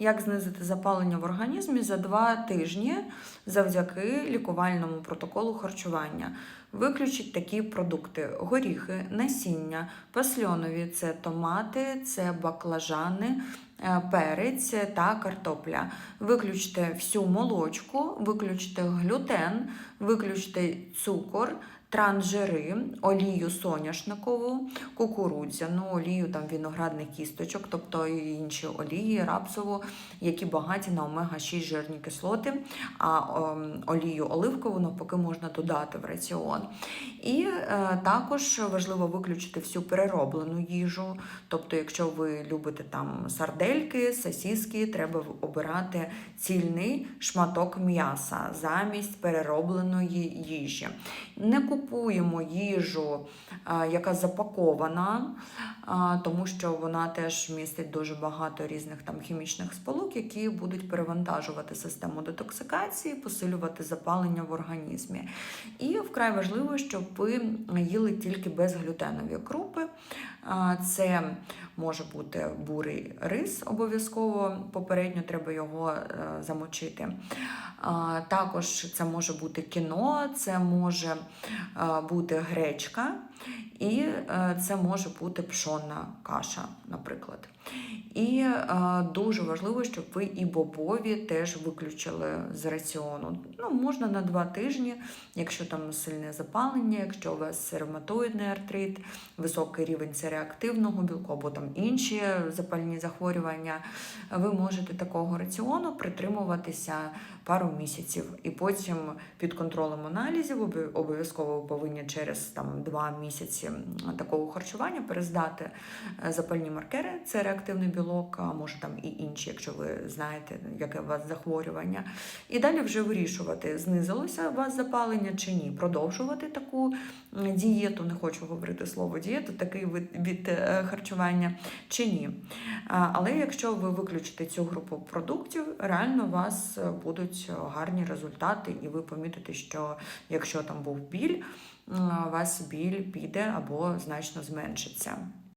як знизити запалення в організмі за два тижні завдяки лікувальному протоколу харчування. Виключіть такі продукти: горіхи, насіння, пасльонові це томати, це баклажани, е, перець та картопля. Виключте всю молочку, виключте глютен, виключте цукор. Трансжири, олію соняшникову, кукурудзяну, олію там виноградних кісточок, тобто інші олії, рапсову, які багаті на омега-6 жирні кислоти, а ем, олію оливкову навпаки можна додати в раціон. І е, також важливо виключити всю перероблену їжу. Тобто, якщо ви любите там сардельки, сосіски, треба обирати цільний шматок м'яса замість переробленої їжі. Не купуємо їжу, яка запакована, тому що вона теж містить дуже багато різних там хімічних сполук, які будуть перевантажувати систему детоксикації, посилювати запалення в організмі. І вкрай важливо, щоб ви їли тільки безглютенові крупи. Це може бути бурий рис, обов'язково попередньо треба його е, замочити. Також це може бути кіно, це може бути гречка, і е, це може бути пшонна каша, наприклад. І е, дуже важливо, щоб ви і бобові теж виключили з раціону. Ну, можна на два тижні, якщо там сильне запалення, якщо у вас ревматоїдний артрит, високий рівень цереактивного білку або там інші запальні захворювання, ви можете такого раціону притримуватися пару місяців. І потім під контролем аналізів обов'язково повинні через там, два місяці такого харчування перездати е, запальні маркери, це реактивний білок, а може там і інші, якщо ви знаєте, яке у вас захворювання. І далі вже вирішувати, знизилося у вас запалення чи ні, продовжувати таку дієту, не хочу говорити слово дієту, такий вид від е, харчування чи ні. Але якщо ви виключите цю групу продуктів, реально у вас е, будуть гарні результати, і ви помітите, що якщо там був біль, у вас біль піде або значно зменшиться.